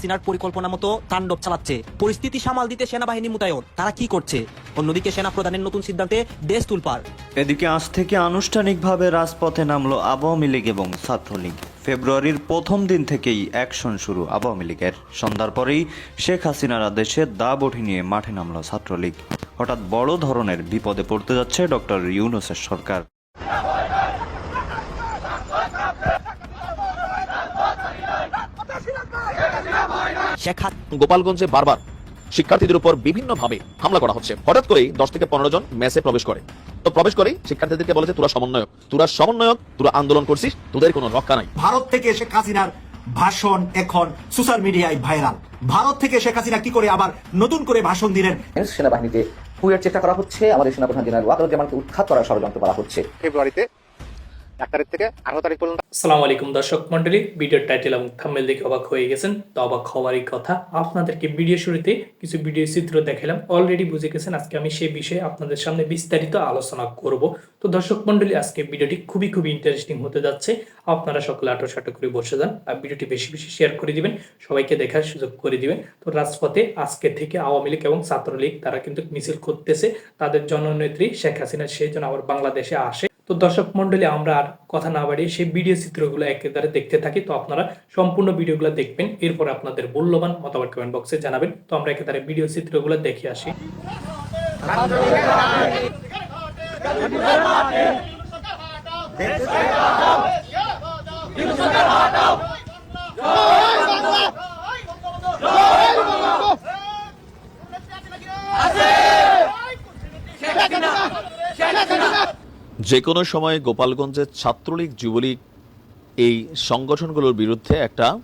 সিনার পরিকল্পনা মতো তাণ্ডব চালাচ্ছে। পরিস্থিতি সামাল দিতে সেনাবাহিনী মোতায়েন। তারা কি করছে? অন্যদিকে সেনা প্রধানের নতুন সিদ্ধান্তে দেশ তুলপার এদিকে আজ থেকে আনুষ্ঠানিকভাবে রাজপথে নামলো আওয়ামী লীগ এবং ছাত্রলীগ। ফেব্রুয়ারির প্রথম দিন থেকেই অ্যাকশন শুরু আওয়ামী লীগের। সন্ধ্যার পরেই শেখ হাসিনার আদেশে দাব উঠে নিয়ে মাঠে নামলো ছাত্রলীগ। হঠাৎ বড় ধরনের বিপদে পড়তে যাচ্ছে ডক্টর ইউনুসের সরকার। শেখ গোপালগঞ্জে বারবার। শিক্ষার্থীদের উপর বিভিন্নভাবে হামলা করা হচ্ছে। হঠাৎ করেই দশ থেকে পনেরো জন মেসে প্রবেশ করে। তো প্রবেশ করেই শিক্ষার্থীদেরকে বলে যে তোরা সমন্বয়ক তোরা সমন্বয়ক তোরা আন্দোলন করছিস তোদের কোনো রক্ষা নাই। ভারত থেকে শেখ হাসিনার ভাষণ এখন সোশ্যাল মিডিয়ায় ভাইরাল। ভারত থেকে শেখ হাসিনা কি করে আবার নতুন করে ভাষণ দিলেন? সেনাবাহিনীতে কুয়ের চেষ্টা করা হচ্ছে। আমাদের সেনাপ্রধান জেনারেল ওয়াকারুজ্জামানকে উৎখাত করার ষড়যন্ত্র করা হচ্ছে। ফেব্রুয়ারিতে এক তারিখ থেকে আঠারো তারিখ পর্যন্ত। আসসালামু আলাইকুম দর্শক মন্ডলী ভিডিওর টাইটেল এবং থাম্বনেল দেখে অবাক হয়ে গেছেন। তো অবাক হওয়ারই কথা, আপনাদেরকে ভিডিও শুরুতে কিছু ভিডিও চিত্র দেখালাম। অলরেডি বুঝে গেছেন, আজকে আমি সেই বিষয়ে আপনাদের সামনে বিস্তারিত আলোচনা করব। তো দর্শক মন্ডলী আজকে ভিডিওটি খুবই খুবই ইন্টারেস্টিং হতে যাচ্ছে। আপনারা সকলে আটো সাটো করে বসে যান আর ভিডিওটি বেশি বেশি শেয়ার করে দিবেন। সবাইকে দেখার সুযোগ করে দিবেন। তো রাজপথে আজকে থেকে আওয়ামী লীগ এবং ছাত্রলীগ, তারা কিন্তু মিছিল করতেছে। তাদের জননেত্রী শেখ হাসিনা সেই জন্য আবার বাংলাদেশে আসে। তো দর্শক মন্ডলী আমরা আর কথা না বাড়িয়ে সেই ভিডিও চিত্রগুলো একেবারে দেখতে থাকি। তো আপনারা সম্পূর্ণ ভিডিওগুলো দেখবেন, এরপর আপনাদের মূল্যবান মতামত কমেন্ট বক্সে জানাবেন। তো আমরা একেবারে ভিডিও চিত্রগুলো দেখে আসি। যে কোনো সময় গোপালগঞ্জের ছাত্রলীগ, যুবলীগ এই সংগঠনগুলোর বিরুদ্ধে একটা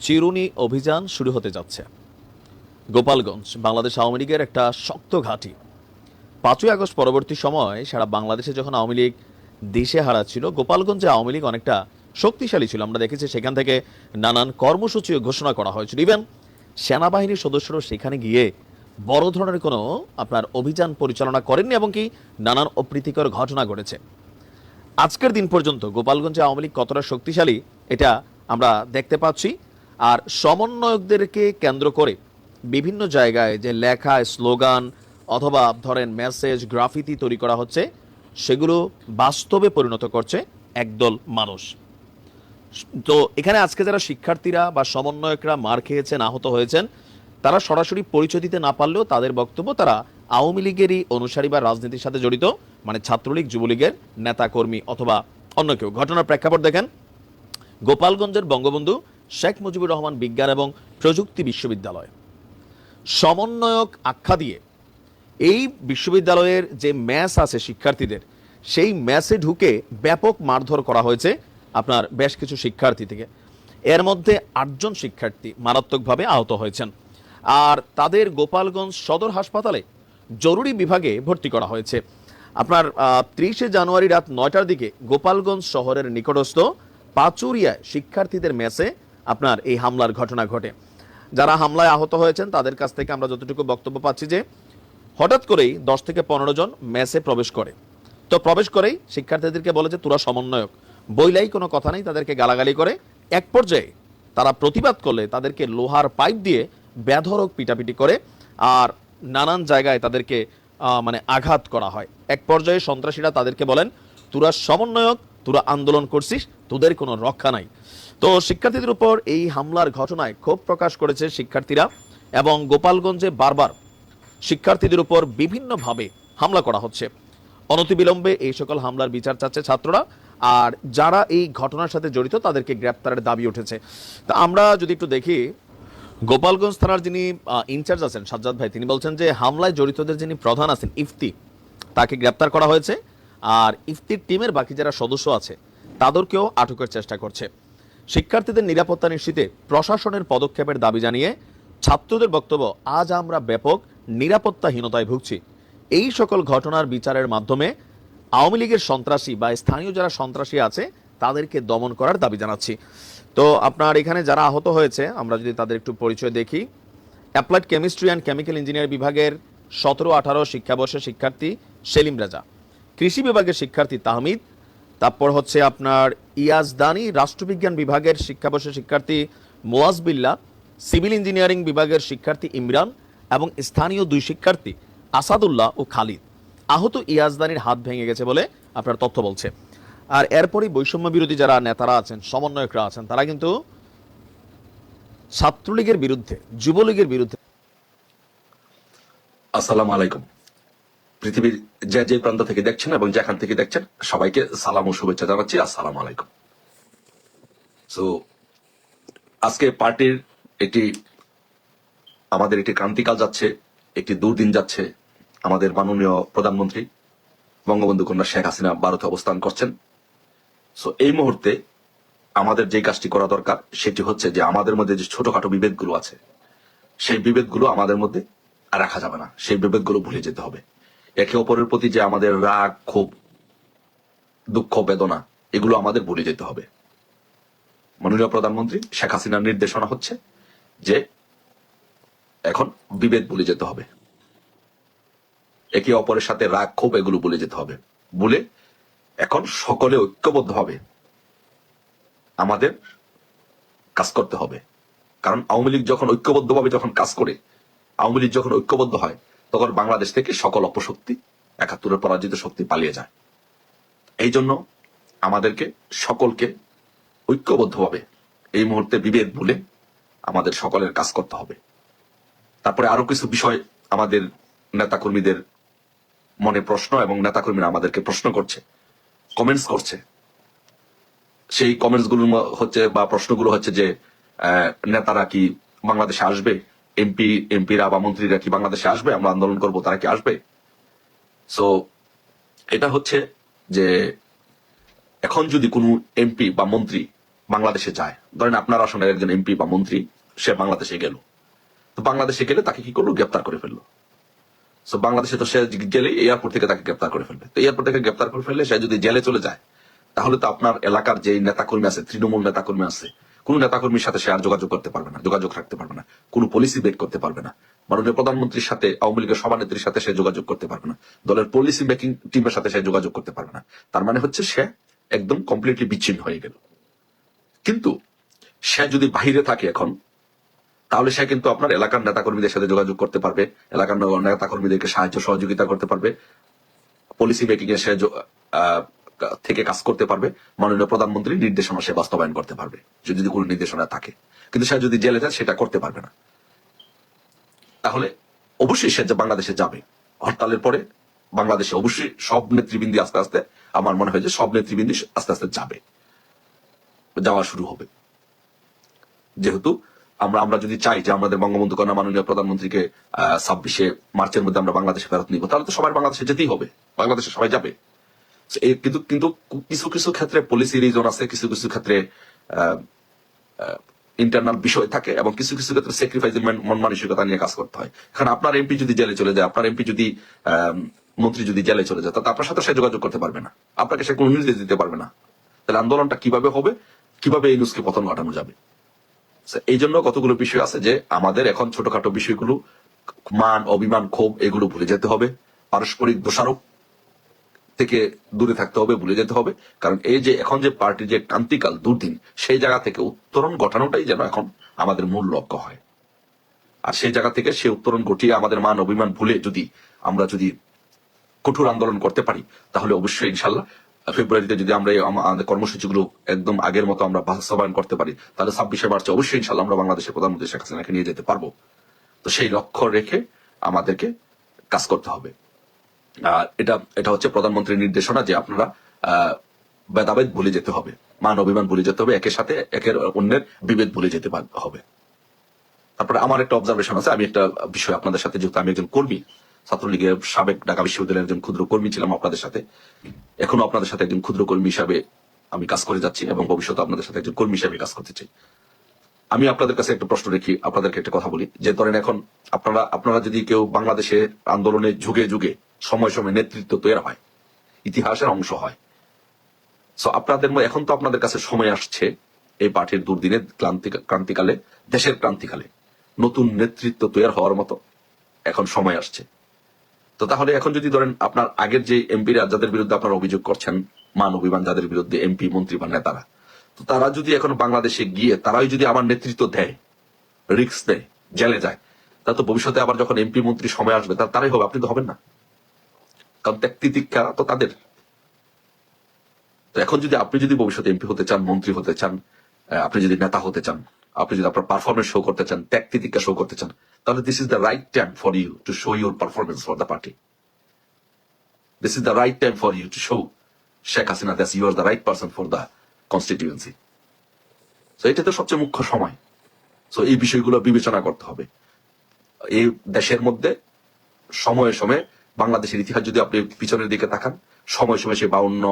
চিরুনি অভিযান শুরু হতে যাচ্ছে। গোপালগঞ্জ, বাংলাদেশ আওয়ামী লীগের একটা শক্ত ঘাঁটি। পাঁচই আগস্ট পরবর্তী সময় সারা বাংলাদেশে যখন আওয়ামী লীগ দেশে হারাচ্ছিল গোপালগঞ্জে আওয়ামী লীগ অনেকটা শক্তিশালী ছিল। আমরা দেখেছি সেখান থেকে নানান কর্মসূচিও ঘোষণা করা হয়েছিল। ইভেন সেনাবাহিনীর সদস্যরা সেখানে গিয়ে বড় ধরনের কোনো আপনার অভিযান পরিচালনা করেননি এবং কি নানান অপ্রীতিকর ঘটনা ঘটেছে। আজকের দিন পর্যন্ত গোপালগঞ্জে আওয়ামী লীগ কতটা শক্তিশালী, এটা আমরা দেখতে পাচ্ছি। আর সমন্বয়কদেরকে কেন্দ্র করে বিভিন্ন জায়গায় যে লেখা স্লোগান অথবা ধরেন মেসেজ, গ্রাফিতি তৈরি করা হচ্ছে, সেগুলো বাস্তবে পরিণত করছে একদল মানুষ। তো এখানে আজকে যারা শিক্ষার্থীরা বা সমন্বয়করা মার খেয়েছেন, আহত হয়েছেন তারা সরাসরি পরিচয় দিতে না পারলেও তাদের বক্তব্য তারা আওয়ামী লীগেরই অনুসারী বা রাজনীতির সাথে জড়িত মানে ছাত্রলীগ, যুবলীগের নেতাকর্মী অথবা অন্য কেউ। ঘটনার প্রেক্ষাপট দেখেন। গোপালগঞ্জের বঙ্গবন্ধু শেখ মুজিবুর রহমান বিজ্ঞান এবং প্রযুক্তি বিশ্ববিদ্যালয়। সমন্বয়ক আখ্যা দিয়ে এই বিশ্ববিদ্যালয়ের যে ম্যাচ আছে শিক্ষার্থীদের, সেই ম্যাচে ঢুকে ব্যাপক মারধর করা হয়েছে আপনার বেশ কিছু শিক্ষার্থী থেকে। এর মধ্যে আটজন শিক্ষার্থী মারাত্মকভাবে আহত হয়েছেন। আর তাদের গোপালগঞ্জ সদর হাসপাতালে জরুরি বিভাগে ভর্তি করা হয়েছে। আপনার ত্রিশে জানুয়ারি রাত নয়টার দিকে গোপালগঞ্জ শহরের নিকটস্থ পাচুরিয়ায় শিক্ষার্থীদের মেসে আপনার এই হামলার ঘটনা ঘটে। যারা হামলায় আহত হয়েছেন, তাদের কাছ থেকে আমরা যতটুকু বক্তব্য পাচ্ছি যে, হঠাৎ করেই দশ থেকে পনেরো জন মেসে প্রবেশ করে। তো প্রবেশ করেই শিক্ষার্থীদেরকে বলে যে, তোরা সমন্বয়ক। বইলাই কোনো কথা নেই, তাদেরকে গালাগালি করে। এক পর্যায়ে তারা প্রতিবাদ করলে তাদেরকে লোহার পাইপ দিয়ে বেধরক পিটাপিটি করে আর নানান জায়গায় তাদেরকে মানে আঘাত করা হয়। এক পর্যায়ে সন্ত্রাসীরা তাদেরকে বলেন, তোরা সমন্বয়ক, তোরা আন্দোলন করছিস, তোদের কোনো রক্ষা নাই। তো শিক্ষার্থীদের উপর এই হামলার ঘটনায় ক্ষোভ প্রকাশ করেছে শিক্ষার্থীরা এবং গোপালগঞ্জে বারবার শিক্ষার্থীদের উপর বিভিন্নভাবে হামলা করা হচ্ছে। অনতিবিলম্বে এই সকল হামলার বিচার চাচ্ছে ছাত্ররা আর যারা এই ঘটনার সাথে জড়িত তাদেরকে গ্রেপ্তারের দাবি উঠেছে। তা আমরা যদি একটু দেখি গোপালগঞ্জ থানার যিনি ইনচার্জ আছেন, সাজ্জাদ ভাই, তিনি বলছেন যে হামলায় জড়িতদের যিনি প্রধান আছেন, ইফতি, তাকে গ্রেপ্তার করা হয়েছে। আর ইফতির টিমের বাকি যারা সদস্য আছে, তাদেরকেও আটকের চেষ্টা করছে। শিক্ষার্থীদের নিরাপত্তা নিশ্চিতে প্রশাসনের পদক্ষেপের দাবি জানিয়ে ছাত্রদের বক্তব্য, আজ আমরা ব্যাপক নিরাপত্তাহীনতায় ভুগছি। এই সকল ঘটনার বিচারের মাধ্যমে আওয়ামী লীগের সন্ত্রাসী বা স্থানীয় যারা সন্ত্রাসী আছে, তাদেরকে দমন করার দাবি জানাচ্ছি। তো আপনার এখানে যারা আহত হয়েছে, আমরা যদি তাদের একটু পরিচয় দেখি। Applied chemistry and chemical engineer বিভাগের সতেরো, আঠারো শিক্ষাবর্ষের শিক্ষার্থী সেলিম রাজা। কৃষি বিভাগের শিক্ষার্থী তাহমিদ। তারপর হচ্ছে আপনার ইয়াজদানি রাষ্ট্রবিজ্ঞান বিভাগের শিক্ষাবর্ষের শিক্ষার্থী মোয়াজ বিল্লা, সিভিল ইঞ্জিনিয়ারিং বিভাগের শিক্ষার্থী ইমরান এবং স্থানীয় দুই শিক্ষার্থী আসাদুল্লাহ ও খালিদ। আহত ইয়াজদানির হাত ভেঙে গেছে বলে আপনার তথ্য বলছে। আর এরপরই বৈষম্য বিরোধী যারা নেতারা আছেন, সমন্বয়করা আছেন, তারা কিন্তু ছাত্রলীগের বিরুদ্ধে, যুবলীগের বিরুদ্ধে। আসসালামু আলাইকুম। পৃথিবীর যে যে প্রান্ত থেকে দেখছেন এবং যেখান থেকে দেখছেন, সবাইকে সালাম ও শুভেচ্ছা জানাচ্ছি। আসসালামু আলাইকুম। সো আজকে পার্টির একটি, আমাদের একটি ক্রান্তিকাল যাচ্ছে, একটি দুর্দিন যাচ্ছে। আমাদের মাননীয় প্রধানমন্ত্রী বঙ্গবন্ধু কন্যা শেখ হাসিনা ভারতে অবস্থান করছেন। সো এই মুহূর্তে আমাদের যে কাজটি করা দরকার, সেটি হচ্ছে যে আমাদের মধ্যে যে ছোটখাটো বিভেদগুলো আছে, সেই বিভেদগুলো আমাদের মধ্যে রাখা যাবে না। সেই বিভেদগুলো ভুলে যেতে হবে। একে অপরের প্রতি যে আমাদের রাগ, ক্ষোভ, দুঃখ, বেদনা, এগুলো আমাদের ভুলে যেতে হবে। মাননীয় প্রধানমন্ত্রী, শেখ হাসিনার নির্দেশনা হচ্ছে যে এখন বিভেদ ভুলে যেতে হবে। একে অপরের সাথে রাগ, ক্ষোভ, এগুলো ভুলে যেতে হবে। বলে এখন সকলে ঐক্যবদ্ধ হবে। আমাদের কাজ করতে হবে। কারণ আওয়ামী লীগ যখন ঐক্যবদ্ধভাবে যখন কাজ করে, আওয়ামী লীগ যখন ঐক্যবদ্ধ হয়, তখন বাংলাদেশ থেকে সকল অপশক্তি একাত্তরের পরাজিত শক্তি পালিয়ে যায়। এই জন্য আমাদেরকে সকলকে ঐক্যবদ্ধভাবে এই মুহূর্তে বিভেদ ভুলে আমাদের সকলের কাজ করতে হবে। তারপরে আরও কিছু বিষয় আমাদের নেতাকর্মীদের মনে প্রশ্ন এবং নেতাকর্মীরা আমাদেরকে প্রশ্ন করছে। কমেন্টস করছে। সেই কমেন্টসগুলো হচ্ছে বা প্রশ্নগুলো হচ্ছে যে নেতারা কি বাংলাদেশে আসবে? এমপি এমপিরা বা মন্ত্রীরা কি বাংলাদেশে আসবে? আমরা আন্দোলন করব, তারা কি আসবে? সো এটা হচ্ছে যে এখন যদি কোনো এমপি বা মন্ত্রী বাংলাদেশে যায়, ধরেন আপনার আসনের একজন এমপি বা মন্ত্রী, সে বাংলাদেশে গেল। তো বাংলাদেশে গেলে তাকে কি করল? গ্রেপ্তার করে ফেলল। সো বাংলাদেশে তো সে গেলে এয়ারপোর্ট থেকে তাকে গ্রেপ্তার করে ফেলবে। তো এয়ারপোর্ট থেকে গ্রেপ্তার করে ফেললে সে যদি জেলে চলে যায়, তাহলে তো আপনার এলাকার যে নেতাকর্মী আছে, তৃণমূল নেতাকর্মী আছে, কোন নেতাকর্মীর সাথে সে আর যোগাযোগ করতে পারবে না, যোগাযোগ রাখতে পারবে না, কোন পলিসি বেক করতে পারবে না। মাননীয় প্রধানমন্ত্রীর সাথে, আওয়ামী লীগের সভানেত্রীর সাথে সে যোগাযোগ করতে পারবে না। দলের পলিসি মেকিং টিমের সাথে সে যোগাযোগ করতে পারবে না। তার মানে হচ্ছে সে একদম কমপ্লিটলি বিচ্ছিন্ন হয়ে গেল। কিন্তু সে যদি বাহিরে থাকে এখন তাহলে সে কিন্তু আপনার এলাকার নেতাকর্মীদের সাথে যোগাযোগ করতে পারবে, এলাকার নেতাকর্মীদেরকে সাহায্য সহযোগিতা করতে পারবে পলিসি মেকিং এ সে থেকে কাজ করতে পারবে, মাননীয় প্রধানমন্ত্রীর নির্দেশনা সে বাস্তবায়ন করতে পারবে, যদি কোনো নির্দেশনা থাকে। কিন্তু সে যদি জেলে যায়, সেটা করতে পারবে না। তাহলে অবশ্যই সে বাংলাদেশে যাবে, হরতালের পরে বাংলাদেশে অবশ্যই সব নেতৃবৃন্দি আস্তে আস্তে, আমার মনে হয় যে সব নেতৃবৃন্দি আস্তে আস্তে যাবে, যাওয়া শুরু হবে। যেহেতু আমরা আমরা যদি চাই যে আমাদের বঙ্গবন্ধু কন্যা মাননীয় প্রধানমন্ত্রীকে ছাব্বিশে মার্চের মধ্যে আমরা বাংলাদেশে ফেরত নিব, তাহলে তো সবাই বাংলাদেশে যেতেই হবে। বাংলাদেশে সবাই যাবে। কিন্তু কিন্তু কিছু কিছু ক্ষেত্রে পলিসি রিজন আছে, কিছু কিছু ক্ষেত্রে ইন্টারনাল বিষয় থাকে এবং কিছু কিছু ক্ষেত্রে স্যাক্রিফাইস মন মানসিকতা নিয়ে কাজ করতে হয়। এখন আপনার এমপি যদি জেলে চলে যায়, আপনার এমপি যদি মন্ত্রী যদি জেলে চলে যায়, তাহলে আপনার সাথে সে যোগাযোগ করতে পারবে না। আপনাকে সে কোনো নির্দেশ দিতে পারবে না। তাহলে আন্দোলনটা কীভাবে হবে? কীভাবে এই নিউজকে পতন ঘটানো যাবে? এই জন্য কতগুলো বিষয় আছে যে আমাদের এখন ছোটখাটো বিষয়গুলো, মান, অভিমান, ক্ষোভ, এগুলো ভুলে যেতে হবে। পারস্পরিক দোষারোপ থেকে দূরে থাকতে হবে, ভুলে যেতে হবে। কারণ এই যে এখন যে পার্টির যে ক্রান্তিকাল দুর্দিন, সেই জায়গা থেকে উত্তরণ ঘটানোটাই যেন এখন আমাদের মূল লক্ষ্য হয়। আর সেই জায়গা থেকে সে উত্তরণ ঘটিয়ে আমাদের মান, অভিমান ভুলে যদি আমরা যদি কঠোর আন্দোলন করতে পারি, তাহলে অবশ্যই ইনশাল্লাহ ফেব্রুয়ারিতে যদি আমরা আমাদের কর্মসূচিগুলো একদম আগের মতো আমরা বাস্তবায়ন করতে পারি, তাহলে ছাব্বিশে মার্চে অবশ্যই ইনশাল্লাহ আমরা বাংলাদেশের প্রধানমন্ত্রী শেখ হাসিনাকে নিয়ে যেতে পারব। তো সেই লক্ষ্য রেখে আমাদেরকে কাজ করতে হবে। আর এটা এটা হচ্ছে প্রধানমন্ত্রীর নির্দেশনা যে আপনারা ভেদাভেদ ভুলে যেতে হবে, মান অভিমান ভুলে যেতে হবে, একের সাথে একের অন্যের বিভেদ ভুলে যেতে হবে। তারপরে আমার একটা অবজারভেশন আছে, আমি একটা বিষয় আপনাদের সাথে যেহেতু আমি একজন কর্মী ছাত্রলীগের সাবেক ঢাকা বিশ্ববিদ্যালয়ের একজন ক্ষুদ্র কর্মী ছিলাম আপনাদের সাথে। এখনও আপনাদের সাথে একজন ক্ষুদ্র কর্মী হিসাবে আমি কাজ করে যাচ্ছি এবং ভবিষ্যতে আপনাদের সাথে একজন কর্মী হিসাবে কাজ করতে চাই। আমি আপনাদের কাছে একটা প্রশ্ন রেখি আপনাদেরকে একটা কথা বলি। যে ধরেন এখন আপনারা আপনারা যদি কেউ বাংলাদেশে আন্দোলনে যুগে যুগে সময় সময় নেতৃত্ব তৈরি হয়, ইতিহাসের অংশ হয় সো আপনাদের এখন তো আপনাদের কাছে সময় আসছে এই পার্টির দুর্দিনে ক্লান্তি, ক্রান্তিকালে, দেশের ক্রান্তিকালে নতুন নেতৃত্ব তৈরি হওয়ার মতো এখন সময় আসছে। তো তাহলে এখন যদি ধরেন আপনার আগের যে এমপিরা, যাদের বিরুদ্ধে আপনারা অভিযোগ করছেন, মান অভিমান যাদের বিরুদ্ধে এমপি, মন্ত্রী বা নেতারা, তো তারা যদি এখন বাংলাদেশে গিয়ে, তারাই যদি আমার নেতৃত্ব দেয়, রিস্ক নেয়, জেলে যায়, তা তো ভবিষ্যতে আবার যখন এমপি, মন্ত্রী সময় আসবে, তা তারাই হবে, আপনি তো হবেন না। কারণ ত্যাগ তিতিক্ষা তো তাদের। তো এখন যদি আপনি যদি ভবিষ্যতে এমপি হতে চান, মন্ত্রী হতে চান আপনি যদি নেতা হতে চান আপনি যদি আপনার পারফরমেন্স শো করতে চান, ত্যাগ শো করতে চান, তাহলে this is the right time for you to show your performance for the party this is the right time for you to show Sheikh Hasina that's you are the right person for the constituency তো এটা তো সবচেয়ে মুখ্য সময়। তো এই বিষয়গুলো বিবেচনা করতে হবে। এই দেশের মধ্যে সময়ে সময়ে বাংলাদেশের ইতিহাস যদি আপনি পিছনের দিকে তাকান, সময় সময় সে বাউন্ন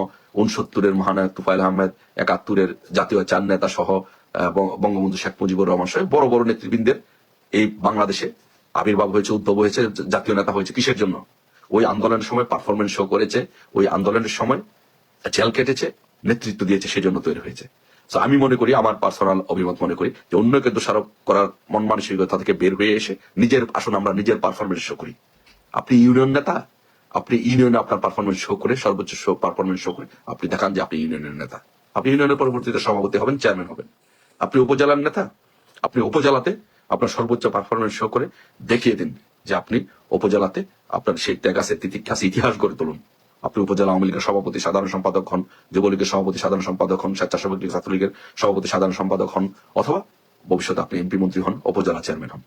উনসত্তরের মহানায়ক তুফাইল আহমেদ, একাত্তরের জাতীয় চার নেতা সহ বঙ্গবন্ধু শেখ মুজিবুর রহমান সহ বড় বড় নেতৃবৃন্দের এই বাংলাদেশে আবির্ভাব হয়েছে, উদ্ভব হয়েছে জাতীয় নেতা হয়েছে কিসের জন্য? ওই আন্দোলনের সময় পারফরমেন্স শো করেছে, ওই আন্দোলনের সময় জেল কেটেছে, নেতৃত্ব দিয়েছে, সেজন্য তৈরি হয়েছে। আমি মনে করি, আমার পার্সোনাল অভিমত মনে করি, যে অন্যকে দোষারোপ করার মন মানসিকতা থেকে বের হয়ে এসে নিজের, আসুন আমরা নিজের পারফরমেন্স শো করি। আপনি ইউনিয়ন নেতা, আপনি ইউনিয়নে আপনার পারফরমেন্স শো করে, সর্বোচ্চ শো পারফরমেন্স শো করে, আপনি দেখান যে আপনি ইউনিয়নের নেতা। আপনি ইউনিয়নের পরবর্তীতে সভাপতি হবেন চেয়ারম্যান হবেন। আপনি উপজেলার নেতা, আপনি উপজেলাতে আপনার সর্বোচ্চ পারফরমেন্স শো করে দেখিয়ে দিন যে আপনি উপজেলাতে আপনার সেই ত্যাগ আছে ইতিহাস গড়ে তুলুন। আপনি উপজেলা আওয়ামী লীগের সভাপতি, সাধারণ সম্পাদক হন, যুবলীগের সভাপতি, সাধারণ সম্পাদক হন, স্বেচ্ছাসেবক লীগ, ছাত্রলীগের সভাপতি, সাধারণ সম্পাদক হন, অথবা ভবিষ্যতে আপনি এমপি মন্ত্রী হন, উপজেলা চেয়ারম্যান হন।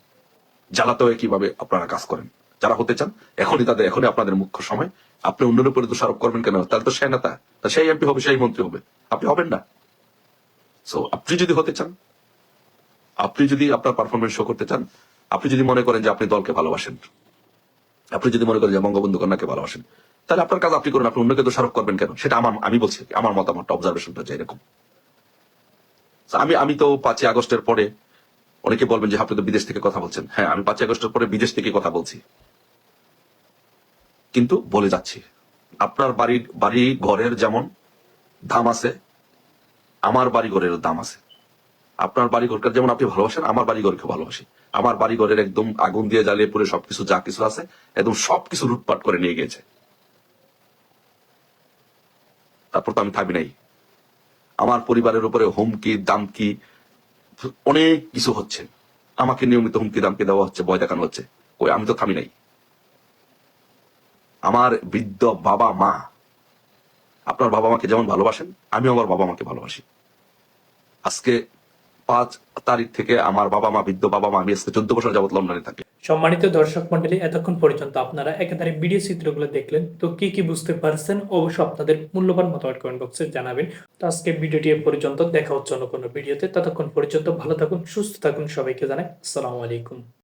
জ্বালাতেও কীভাবে আপনারা কাজ করেন। যারা হতে চান, এখনই তাদের এখনই আপনাদের মুখ্য সময়। আপনি অন্যের উপরে দোষারোপ করবেন কেন? তাহলে তো সে নেতা। তা সেই এমপি হবে, সেই মন্ত্রী হবে। আপনি হবেন না। সো আপনি যদি হতে চান, আপনি যদি আপনার পারফরমেন্স শো করতে চান, আপনি যদি মনে করেন যে আপনি দলকে ভালোবাসেন, আপনি যদি মনে করেন যে বঙ্গবন্ধু কন্যাকে ভালোবাসেন, তাহলে আপনার কাজ আপনি করুন, আপনি অন্যকে দোষারোপ করবেন কেন? সেটা আমার, আমি বলছি আমার মতামত অবজারভেশনটা যে এরকম। আমি আমি তো পাঁচই আগস্টের পরে অনেকে বলবেন যে আপনি তো বিদেশ থেকে কথা বলছেন। হ্যাঁ আমি পাঁচই আগস্টের পরে বিদেশ থেকে কথা বলছি। কিন্তু বলে যাচ্ছি, আপনার বাড়ির, বাড়ি ঘরের যেমন দাম আছে আমার বাড়ি ঘরের দাম আছে। আপনার বাড়ি ঘরকে যেমন আপনি ভালোবাসেন, আমার বাড়ি ঘরকে ভালোবাসি। আমার বাড়ি ঘরের একদম আগুন দিয়ে জ্বালিয়ে পুরো সবকিছু যা কিছু আছে, একদম সবকিছু লুটপাট করে নিয়ে গিয়েছে। তারপর তো আমি থাকি নাই। আমার পরিবারের উপরে হুমকি, দামকি, অনেক কিছু হচ্ছে। আমাকে নিয়মিত হুমকি, দামকি দেওয়া হচ্ছে, ভয় দেখানো হচ্ছে। ওই আমি তো থামি নাই। আমার বৃদ্ধ বাবা মা, আপনার বাবা মাকে যেমন ভালোবাসেন আমি আমার বাবা মাকে ভালোবাসি। আজকে পাঁচ তারিখ থেকে আমার বাবা মা, বৃদ্ধ বাবা মা, আমি আজকে চোদ্দ বছর যাবত লন্ডনে থাকি। সম্মানিত দর্শক মন্ডলী এতক্ষণ পর্যন্ত আপনারা একেবারে ভিডিও চিত্রগুলো দেখলেন। তো কি কি বুঝতে পারছেন অবশ্যই আপনাদের মূল্যবান মতামত কমেন্ট বক্সে জানাবেন। তো আজকে ভিডিওটি পর্যন্ত, দেখা হচ্ছে অন্য কোনো ভিডিওতে। ততক্ষণ পর্যন্ত ভালো থাকুন, সুস্থ থাকুন সবাইকে জানাই, আসসালামু আলাইকুম।